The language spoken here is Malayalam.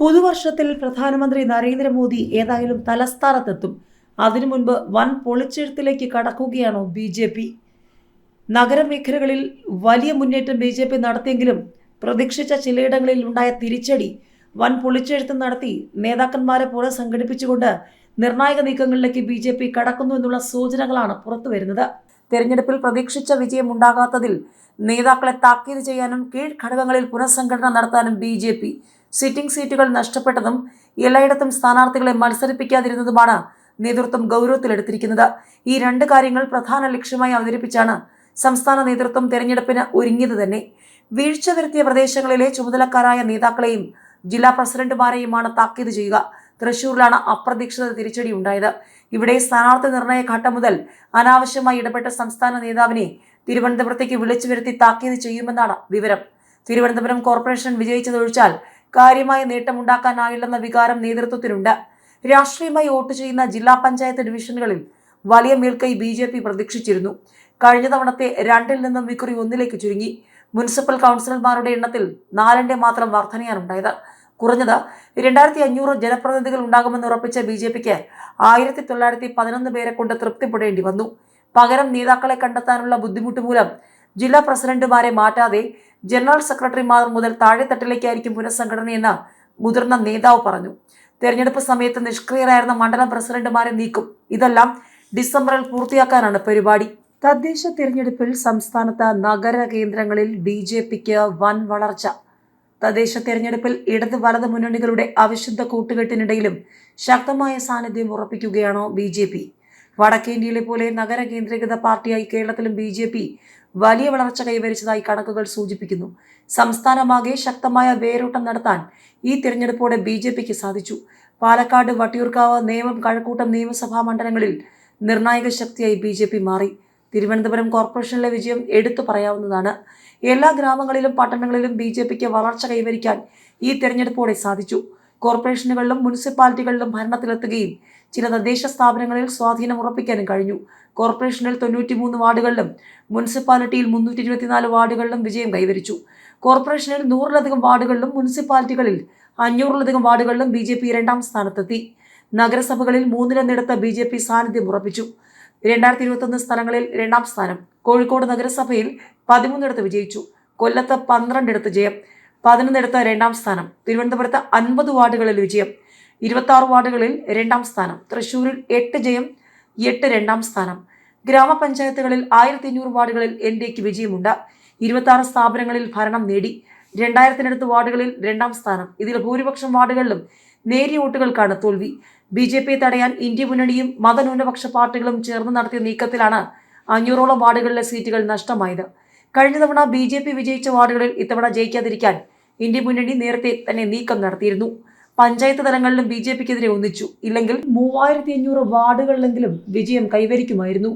പുതുവർഷത്തിൽ പ്രധാനമന്ത്രി നരേന്ദ്രമോദി ഏതായാലും തലസ്ഥാനത്തെത്തും. അതിനു മുൻപ് വൻ പൊളിച്ചെഴുത്തിലേക്ക് കടക്കുകയാണോ ബി ജെ പി? നഗരമേഖലകളിൽ വലിയ മുന്നേറ്റം ബി ജെ പി നടത്തിയെങ്കിലും പ്രതീക്ഷിച്ച ചിലയിടങ്ങളിൽ ഉണ്ടായ തിരിച്ചടി വൻ പൊളിച്ചെഴുത്ത് നടത്തി നേതാക്കന്മാരെ പോലെ സംഘടിപ്പിച്ചുകൊണ്ട് നിർണായക നീക്കങ്ങളിലേക്ക് ബി ജെ പി കടക്കുന്നു എന്നുള്ള സൂചനകളാണ് പുറത്തു വരുന്നത് തെരഞ്ഞെടുപ്പിൽ പ്രതീക്ഷിച്ച വിജയം ഉണ്ടാകാത്തതിൽ നേതാക്കളെ താക്കീത് ചെയ്യാനും കീഴ്ഘടകങ്ങളിൽ പുനഃസംഘടന നടത്താനും ബി ജെ പി സിറ്റിംഗ് സീറ്റുകൾ നഷ്ടപ്പെട്ടതും എല്ലായിടത്തും സ്ഥാനാർത്ഥികളെ മത്സരിപ്പിക്കാതിരുന്നതുമാണ് നേതൃത്വം ഗൗരവത്തിലെടുത്തിരിക്കുന്നത്. ഈ രണ്ട് കാര്യങ്ങൾ പ്രധാന ലക്ഷ്യമായി അവതരിപ്പിച്ചാണ് സംസ്ഥാന നേതൃത്വം തെരഞ്ഞെടുപ്പിന് ഒരുങ്ങിയത് തന്നെ. വീഴ്ച വരുത്തിയ പ്രദേശങ്ങളിലെ ചുമതലക്കാരായ നേതാക്കളെയും ജില്ലാ പ്രസിഡന്റുമാരെയുമാണ് താക്കീത് ചെയ്യുക. തൃശൂരിലാണ് അപ്രതീക്ഷിത തിരിച്ചടി ഉണ്ടായത്. ഇവിടെ സ്ഥാനാർത്ഥി നിർണയ ഘട്ടം മുതൽ അനാവശ്യമായി ഇടപെട്ട സംസ്ഥാന നേതാവിനെ തിരുവനന്തപുരത്തേക്ക് വിളിച്ചു വരുത്തി താക്കീത് ചെയ്യുമെന്നാണ് വിവരം. തിരുവനന്തപുരം കോർപ്പറേഷൻ വിജയിച്ചതൊഴിച്ചാൽ കാര്യമായ നേട്ടമുണ്ടാക്കാനായില്ലെന്ന വികാരം നേതൃത്വത്തിലുണ്ട്. രാഷ്ട്രീയമായി വോട്ട് ചെയ്യുന്ന ജില്ലാ പഞ്ചായത്ത് ഡിവിഷനുകളിൽ വലിയ മേൽക്കൈ ബി ജെ പി പ്രതീക്ഷിച്ചിരുന്നു. കഴിഞ്ഞ തവണത്തെ രണ്ടിൽ നിന്നും വിക്രി ഒന്നിലേക്ക് ചുരുങ്ങി. മുനിസിപ്പൽ കൗൺസിലർമാരുടെ എണ്ണത്തിൽ നാലിന്റെ മാത്രം വർധനയാണുണ്ടായത്. കുറഞ്ഞത് രണ്ടായിരത്തി അഞ്ഞൂറ് ജനപ്രതിനിധികൾ ഉണ്ടാകുമെന്ന് ഉറപ്പിച്ച ബി ജെ പിക്ക് ആയിരത്തി തൊള്ളായിരത്തി പതിനൊന്ന് പേരെ കൊണ്ട് തൃപ്തിപ്പെടേണ്ടി വന്നു. പകരം നേതാക്കളെ കണ്ടെത്താനുള്ള ബുദ്ധിമുട്ട് മൂലം ജില്ലാ പ്രസിഡന്റുമാരെ മാറ്റാതെ ജനറൽ സെക്രട്ടറിമാർ മുതൽ താഴെത്തട്ടിലേക്കായിരിക്കും പുനഃസംഘടനയെന്ന് മുതിർന്ന നേതാവ് പറഞ്ഞു. തെരഞ്ഞെടുപ്പ് സമയത്ത് നിഷ്ക്രിയരായിരുന്ന മണ്ഡലം പ്രസിഡന്റുമാരെ നീക്കും. ഇതെല്ലാം ഡിസംബറിൽ പൂർത്തിയാക്കാനാണ് പരിപാടി. തദ്ദേശ തിരഞ്ഞെടുപ്പിൽ സംസ്ഥാനത്ത് നഗര കേന്ദ്രങ്ങളിൽ ബി ജെ പിക്ക് വൻ വളർച്ച. തദ്ദേശ തെരഞ്ഞെടുപ്പിൽ ഇടത് വലത് മുന്നണികളുടെ അവിശുദ്ധ കൂട്ടുകെട്ടിനിടയിലും ശക്തമായ സാന്നിധ്യം ഉറപ്പിക്കുകയാണോ ബി ജെ പി? വടക്കേന്ത്യയിലെ പോലെ നഗര കേന്ദ്രീകൃത പാർട്ടിയായി കേരളത്തിലും ബി ജെ പി വലിയ വളർച്ച കൈവരിച്ചതായി കണക്കുകൾ സൂചിപ്പിക്കുന്നു. സംസ്ഥാനമാകെ ശക്തമായ വേരോട്ടം നടത്താൻ ഈ തിരഞ്ഞെടുപ്പോടെ ബി ജെ പിക്ക് സാധിച്ചു. പാലക്കാട് വട്ടിയൂർക്കാവ് നേമം കഴക്കൂട്ടം നിയമസഭാ മണ്ഡലങ്ങളിൽ നിർണായക ശക്തിയായി ബി ജെ പി മാറി. തിരുവനന്തപുരം കോർപ്പറേഷനിലെ വിജയം എടുത്തു പറയാവുന്നതാണ്. എല്ലാ ഗ്രാമങ്ങളിലും പട്ടണങ്ങളിലും ബി ജെ പിക്ക് വളർച്ച കൈവരിക്കാൻ ഈ തിരഞ്ഞെടുപ്പോടെ സാധിച്ചു. കോർപ്പറേഷനുകളിലും മുനിസിപ്പാലിറ്റികളിലും ഭരണത്തിലെത്തുകയും ചില തദ്ദേശ സ്ഥാപനങ്ങളിൽ സ്വാധീനം ഉറപ്പിക്കാനും കഴിഞ്ഞു. കോർപ്പറേഷനിൽ തൊണ്ണൂറ്റിമൂന്ന് വാർഡുകളിലും മുനിസിപ്പാലിറ്റിയിൽ മുന്നൂറ്റി ഇരുപത്തിനാല് വാർഡുകളിലും വിജയം കൈവരിച്ചു. കോർപ്പറേഷനിൽ നൂറിലധികം വാർഡുകളിലും മുനിസിപ്പാലിറ്റികളിൽ അഞ്ഞൂറിലധികം വാർഡുകളിലും ബി ജെ പി രണ്ടാം സ്ഥാനത്തെത്തി. നഗരസഭകളിൽ മൂന്നിലൊന്നിടത്ത് ബി ജെ പി സാന്നിധ്യം ഉറപ്പിച്ചു. രണ്ടായിരത്തി ഇരുപത്തൊന്ന് സ്ഥലങ്ങളിൽ രണ്ടാം സ്ഥാനം. കോഴിക്കോട് നഗരസഭയിൽ പതിമൂന്നിടത്ത് വിജയിച്ചു. കൊല്ലത്ത് പന്ത്രണ്ടിടത്ത് ജയം. പതിനൊന്നിടത്ത് രണ്ടാം സ്ഥാനം. തിരുവനന്തപുരത്ത് അൻപത് വാർഡുകളിൽ വിജയം. ഇരുപത്തി ആറ് വാർഡുകളിൽ രണ്ടാം സ്ഥാനം തൃശൂരിൽ എട്ട് ജയം എട്ട് രണ്ടാം സ്ഥാനം. ഗ്രാമപഞ്ചായത്തുകളിൽ ആയിരത്തി അഞ്ഞൂറ് വാർഡുകളിൽ എൻ ഡിക്ക് വിജയമുണ്ട്. ഇരുപത്തി ആറ് സ്ഥാപനങ്ങളിൽ ഭരണം നേടി. രണ്ടായിരത്തിനടുത്ത് വാർഡുകളിൽ രണ്ടാം സ്ഥാനം. ഇതിൽ ഭൂരിപക്ഷം വാർഡുകളിലും നേരിയ വോട്ടുകൾക്കാണ് തോൽവി. ബി ജെ പിയെ തടയാൻ ഇന്ത്യ മുന്നണിയും മതന്യൂനപക്ഷ പാർട്ടികളും ചേർന്ന് നടത്തിയ നീക്കത്തിലാണ് അഞ്ഞൂറോളം വാർഡുകളിലെ സീറ്റുകൾ നഷ്ടമായത്. കഴിഞ്ഞ തവണ ബി ജെ പി വിജയിച്ച വാർഡുകളിൽ ഇത്തവണ ജയിക്കാതിരിക്കാൻ ഇന്ത്യ മുന്നണി നേരത്തെ തന്നെ നീക്കം നടത്തിയിരുന്നു. പഞ്ചായത്ത് തലങ്ങളിലും ബി ജെ പിക്കെതിരെ ഒന്നിച്ചു. ഇല്ലെങ്കിൽ മൂവായിരത്തി അഞ്ഞൂറ് വാർഡുകളിലെങ്കിലും വിജയം കൈവരിക്കുമായിരുന്നു.